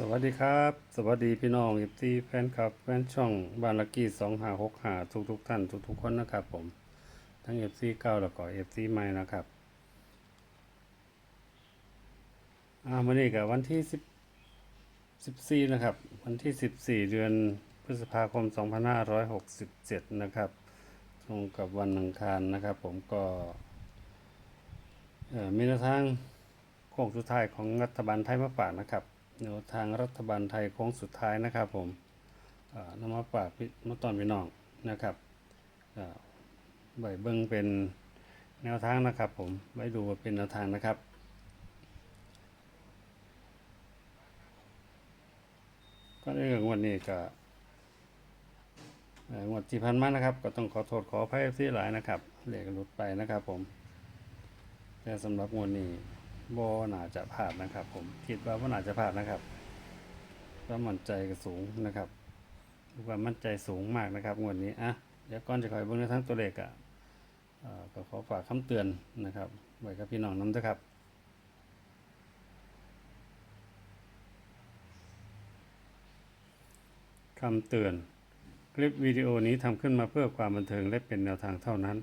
สวัสดีครับ สวัสดีพี่น้องเอฟซีแฟนคลับ แฟนช่องบานลักกี้สองหาหกหาทุกทุกท่านทุกทุกคนนะครับผม ทั้งเอฟซีเก้าแล้วก็เอฟซีใหม่นะครับ อ่าวันนี้กับวันที่สิบสิบสี่นะครับ วันที่สิบสี่เดือนพฤษภาคมสองพันห้าร้อยหกสิบเจ็ดนะครับ ตรงกับวันอังคารนะครับผมก็เอ่อมีแนวทางโค้งสุดท้ายของรัฐบาลไทยมาฝากนะครับ แนวทางรัฐบาลไทยโค้งสุดท้ายนะครับผมนำมาฝากพี่มาตอนพี่น้องนะครับใบเบิ้งเป็นแนวทางนะครับผมไว้ดูว่าเป็นแนวทางนะครับก็ในเรื่องวันนี้ก็เอ่องวดที่พันมานะครับ ก็ต้องขอโทษขออภัยที่หลายนะครับเหล็กหลุดไปนะครับผม แต่สำหรับงวดนี้ บ่น่าจะพลาดนะครับ ผมคิดว่าบ่น่าจะพลาดนะครับความมั่นใจก็สูงนะครับความมั่นใจสูงมากนะครับงวดนี้อะเดี๋ยวก่อนจะคอยเบิ่งในทั้งตัวเลขอะก็ขอฝากคำเตือนนะครับไว้กับพี่น้องน้ำนะครับคำเตือน คลิปวิดีโอนี้ทำขึ้นมาเพื่อความบันเทิงและเป็นแนวทางเท่านั้น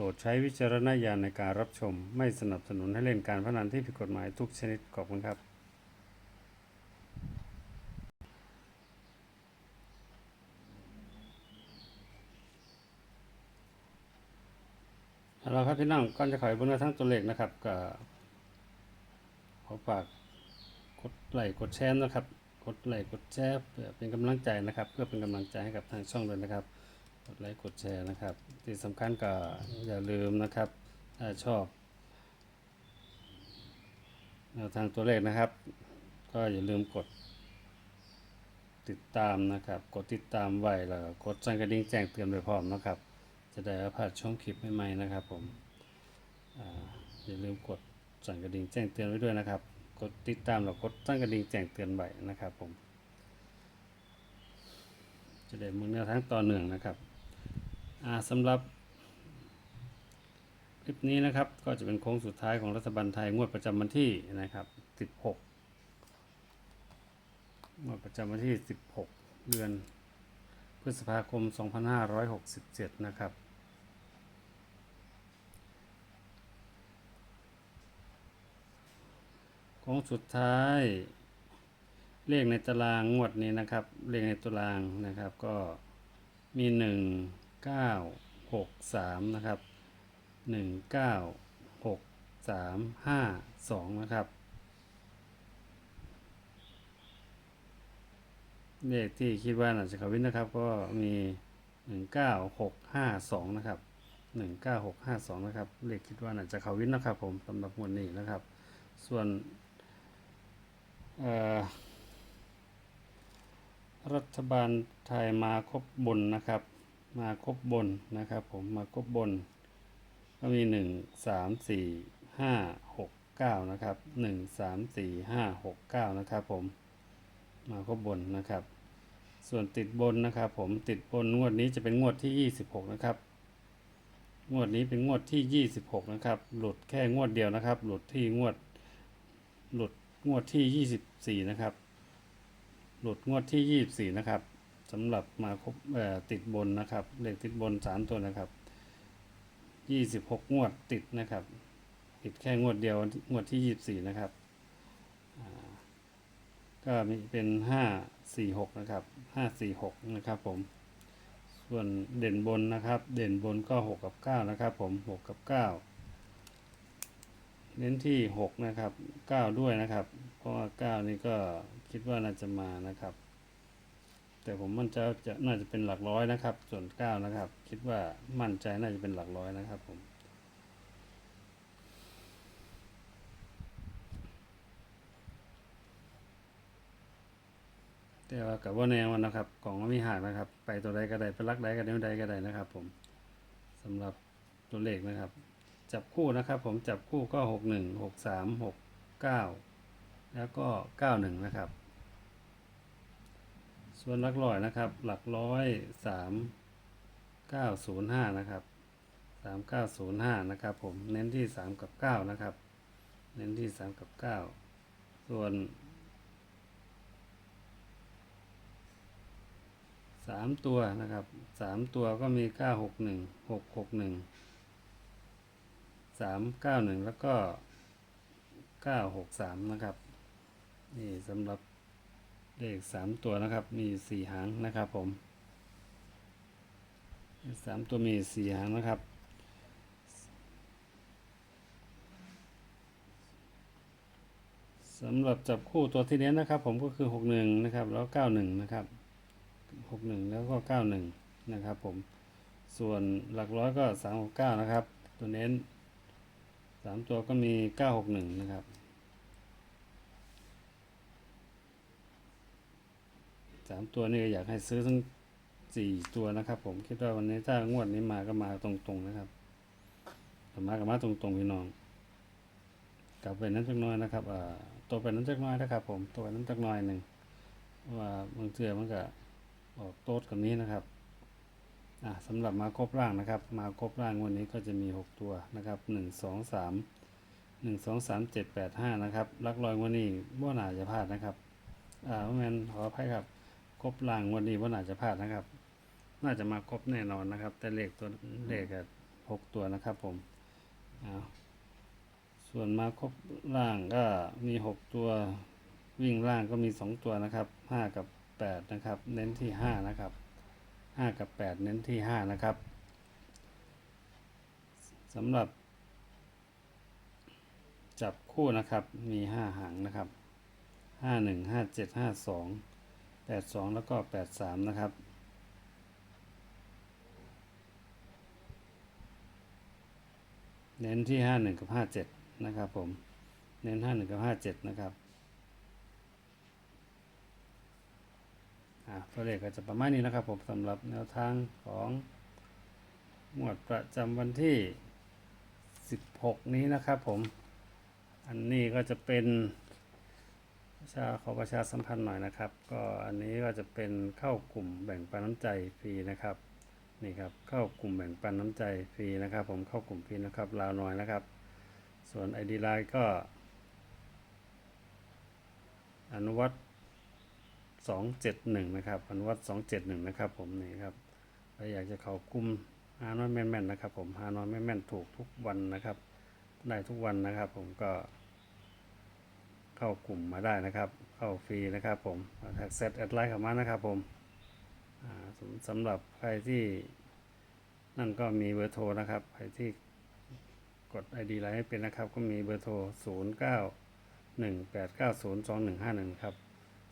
รดใช้วิจารณญาณในการรับชม ไม่สนับสนุนให้เล่นการพนันที่ผิดกฎหมายทุกชนิดขอบคุณครับเอาละครับพี่น้องก่อนจะขอยบนแนวทั้งตัวเลขนะครับก็ขอฝากกดไลค์กดแชร์นะครับ กดไลค์กดแชร์เพื่อเป็นกำลังใจนะครับ เพื่อเป็นกำลังใจให้กับทางช่องด้วยนะครับ กดไลค์กดแชร์นะครับ ที่สำคัญก็อย่าลืมนะครับ ถ้าชอบแนวทางตัวเลขนะครับ ก็อย่าลืมกดติดตามนะครับ กดติดตามไว้แล้วกดสั่นกระดิ่งแจ้งเตือนไปพร้อมนะครับ จะได้พลาดช่องคลิปใหม่ๆนะครับ ผมออย่าลืมกดสั่นกระดิ่งแจ้งเตือนไว้ด้วยนะครับ กดติดตามแล้วกดสั่นกระดิ่งแจ้งเตือนไว้นะครับ ผม จะได้มึงแนวทางต่อเนื่องนะครับ อ่าสำหรับคลิปนี้นะครับก็จะเป็นโค้งสุดท้ายของรัฐบาลไทยงวดประจำวันที่นะครับ 16 งวดประจำวันที่ 16 เดือนพฤษภาคม 2567 นะครับ โค้งสุดท้าย เลขในตารางงวดนี้นะครับ เลขในตารางนะครับก็มีห นึ่งเก้าหกสามนะครับหนึ่งเก้าหกสามห้าสองนะครับ เลขที่คิดว่าน่าจะเขาวินนะครับ ก็มีหนึ่งเก้าหกห้าสองนะครับหนึ่งเก้าหกห้าสองนะครับ เลขคิดว่าน่าจะเขาวินนะครับผมสำหรับวดนี้นะครับ ส่วนรัฐบาลไทยมาครบบนนะครับ มาครบบนนะครับผมมาครบบน ก็มีหนึ่งสามสี่ห้าหกเก้านะครับหนึ่งสามสี่ห้าหกเก้านะครับผมมาครบบนนะครับ ส่วนติดบนนะครับ ผมติดบนงวดนี้จะเป็นงวดที่ยี่สิบหกนะครับ งวดนี้เป็นงวดที่ยี่สิบหกนะครับ หลุดแค่งวดเดียวนะครับ หลุดที่งวดหลุดงวดที่ยี่สิบสี่นะครับ หลุดงวดที่ยี่สี่นะครับ สำหรับมาครบติดบนนะครับ เลขติดบนสามตัวนะครับยี่สิบหกงวดติดนะครับ ติดแค่งวดเดียวงวดที่ยี่สี่นะครับ ก็มีเป็นห้าสี่หกนะครับห้าสี่หกนะครับผม ส่วนเด่นบนนะครับ เด่นบนก็หกกับเก้านะครับผมหกกับเก้าเน้นที่หกนะครับเก้าด้วยนะครับ เพราะว่าเก้านี่ก็คิดว่าน่าจะมานะครับ แต่ผมมั่นใจจะน่าจะเป็นหลักร้อยนะครับ ส่วนเก้านะครับ คิดว่ามั่นใจน่าจะเป็นหลักร้อยนะครับผมแต่ว่ากับว่าแนวมันนะครับกล่องมันมีหากนะครับ ไปตัวใดก็ได้ไปลักใดก็ได้ใดก็ได้นะครับ ผมสำหรับตัวเลขนะครับ จับคู่นะครับ ผมจับคู่ก็หกหนึ่งหกสามหกเก้าแล้วก็เก้าหนึ่งนะครับ ส่วนหลักร้อยนะครับ หลักร้อยสามเก้าศูนย์ห้านะครับสามเก้าศูนย์ห้านะครับ ผมเน้นที่สามกับเก้านะครับ เน้นที่สามกับเก้าส่วนสามตัวนะครับสามตัวก็มีเก้าหกหนึ่งหกหกหนึ่งสามเก้าหนึ่งแล้วก็เก้าหกสามนะครับ นี่สำหรับ เลขสามตัวนะครับ มีสี่หางนะครับผมสามตัวมีสี่หางนะครับ สำหรับจับคู่ตัวที่เน้นนะครับ ผมก็คือหกหนึ่งนะครับ แล้วเก้าหนึ่งนะครับหกหนึ่งแล้วก็เก้าหนึ่งนะครับ ผม ส่วนหลักร้อยก็สามหกเก้านะครับ ตัวเน้นสามตัวก็มีเก้าหกหนึ่งนะครับ สามตัวนี่ก็อยากให้ซื้อทั้งสี่ตัวนะครับ ผมคิดว่าวันนี้ถ้างวดนี้มาก็มาตรงๆนะครับมาก็มาตรงๆพี่น้อง กลับไปนั้นจักน้อยนะครับอ่าตัวไปนั้นจักน้อยนะครับ ผมตัวไปนั้นจักน้อยหนึ่งเพราะว่าบางเทือมันก็ออกโต๊ดกับนี้นะครับอ่าสำหรับมาครบร่างนะครับ มาครบร่างวันนี้ก็จะมีหกตัวนะครับหนึ่งสองสามหนึ่งสองสามเจ็ดแปดห้านะครับลักลอยวันนี้ว่าน่าจะพลาดนะครับ อ่าเพราะงั้นขออภัยครับ ครบร่างวันนี้ว่าน่าจะพลาดนะครับ น่าจะมาครบแน่นอนนะครับ แต่เลขตัวเลขหกตัวนะครับผมอ้าส่วนมาครบล่างก็มีหกตัว วิ่งล่างก็มีสองตัวนะครับห้ากับแปดนะครับ เน้นที่ห้านะครับห้ากับแปดเน้นที่ห้านะครับสำหรับ จับคู่นะครับมีห้าหางนะครับห้าหนึ่งห้าเจ็ดห้าสอง แปดสองแล้วก็แปดสามนะครับ เน้นที่ห้าหนึ่งกับห้าเจ็ดนะครับผม เน้นห้าหนึ่งกับห้าเจ็ดนะครับอ่าตัวเลขก็จะประมาณนี้นะครับผมสำหรับแนวทางของหมวดประจำวันที่ 16 นี้นะครับผม อันนี้ก็จะเป็น ประชาขอประชาสัมพันธ์หน่อยนะครับ ก็อันนี้ก็จะเป็นเข้ากลุ่มแบ่งปันน้ำใจฟรีนะครับนี่ครับเข้ากลุ่มแบ่งปันน้ำใจฟรีนะครับ ผมเข้ากลุ่มฟรีนะครับลาวน้อยนะครับ ส่วน ID Line ก็ อนุวัตสองเจ็ดหนึ่งนะครับอนุวัตสองเจ็ดหนึ่งนะครับผมนี่ครับถ้าอยากจะเข้ากลุ่มฮานอยแม่นๆนะครับ ผมฮานอยแม่นๆถูกทุกวันนะครับ ได้ทุกวันนะครับ ผมก็ เข้ากลุ่มมาได้นะครับ เข้าฟรีนะครับผมแท็กเซตแอดไลน์เข้ามานะครับผมสำสำหรับใครที่นั่นก็มีเบอร์โทรนะครับ ใครที่กด ID ไลน์ให้เป็นนะครับ ก็มีเบอร์โทร 0 9 1 8 9 0 2 1 5 1 ครับ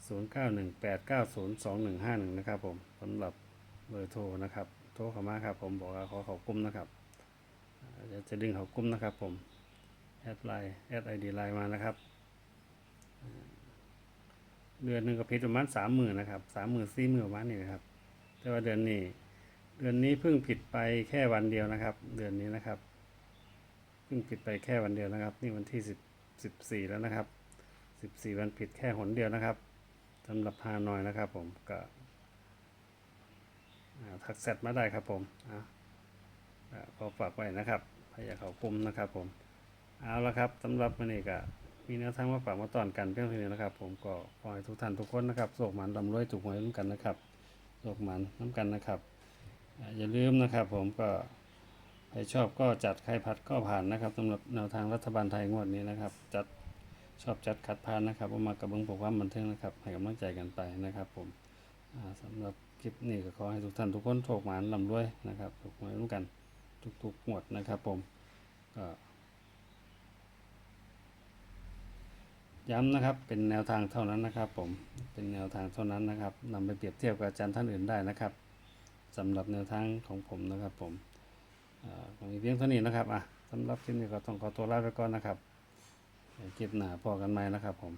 0 9 1 8 9 0 2 1 5 1 นะครับผมสำหรับเบอร์โทรนะครับ โทรเข้ามาครับผมบอกว่าขอเขากลุ้มนะครับจะดึงเขากุ้มนะครับผม แอดไลน์แอดไอดีไลน์มานะครับ เดือนหนึ่งก็พิประมาณสามหมื่นนะครับสามหมื่นสี่หมื่นประมาณนี้นะครับ แต่ว่าเดือนนี้ เดือนนี้เพิ่งผิดไปแค่วันเดียวนะครับ เดือนนี้นะครับ เพิ่งผิดไปแค่วันเดียวนะครับ นี่วันที่สิบสิบสี่แล้วนะครับสิบสี่วันผิดแค่หนเดียวนะครับสำหรับฮานอยนะครับ ผมก็ทักแซดมาได้ครับผมอ่าอ่าขอฝากไว้นะครับพยาเขากลุ่มนะครับผม เอาละครับสำหรับวันนี้ก็ มีแนวทางมาฝากมาตอนกันเพียงเท่านี้นะครับ ผมก็ขอให้ทุกท่านทุกคนนะครับโศกหมันลำรวยถูกหวยน้ำกันนะครับโศกหมันน้ำกันนะครับอย่าลืมนะครับ ผมก็ใครชอบก็จัดใครผัดก็ผ่านนะครับสำหรับแนวทางรัฐบาลไทยงวดนี้นะครับ จัดชอบจัดขัดผ่านนะครับเอามากับเบิ้งผมความบันเทิงนะครับให้กำลังใจกันไปนะครับ ผมอ่าสำหรับคลิปนี้ก็ขอให้ทุกท่านทุกคนโชคหมานลำรวยนะครับถูกหวยร่วมกันทุกๆงวดนะครับ ผมก็ ย้ำนะครับ เป็นแนวทางเท่านั้นนะครับผม เป็นแนวทางเท่านั้นนะครับนำไปเปรียบเทียบกับอาจารย์ท่านอื่นได้นะครับสำหรับแนวทางของผมนะครับผมอ่าก็มีเพียงเท่านี้นะครับอะสำหรับคลิปนี้ก็ต้องขอตัวลาไปก่อนนะครับเดี๋ยวคลิปหน้าพอกันใหม่นะครับผม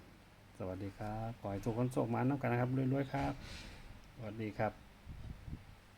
สวัสดีครับ ขอให้ทุกคนโชคมาน้ำกันนะครับรวยๆครับ สวัสดีครับ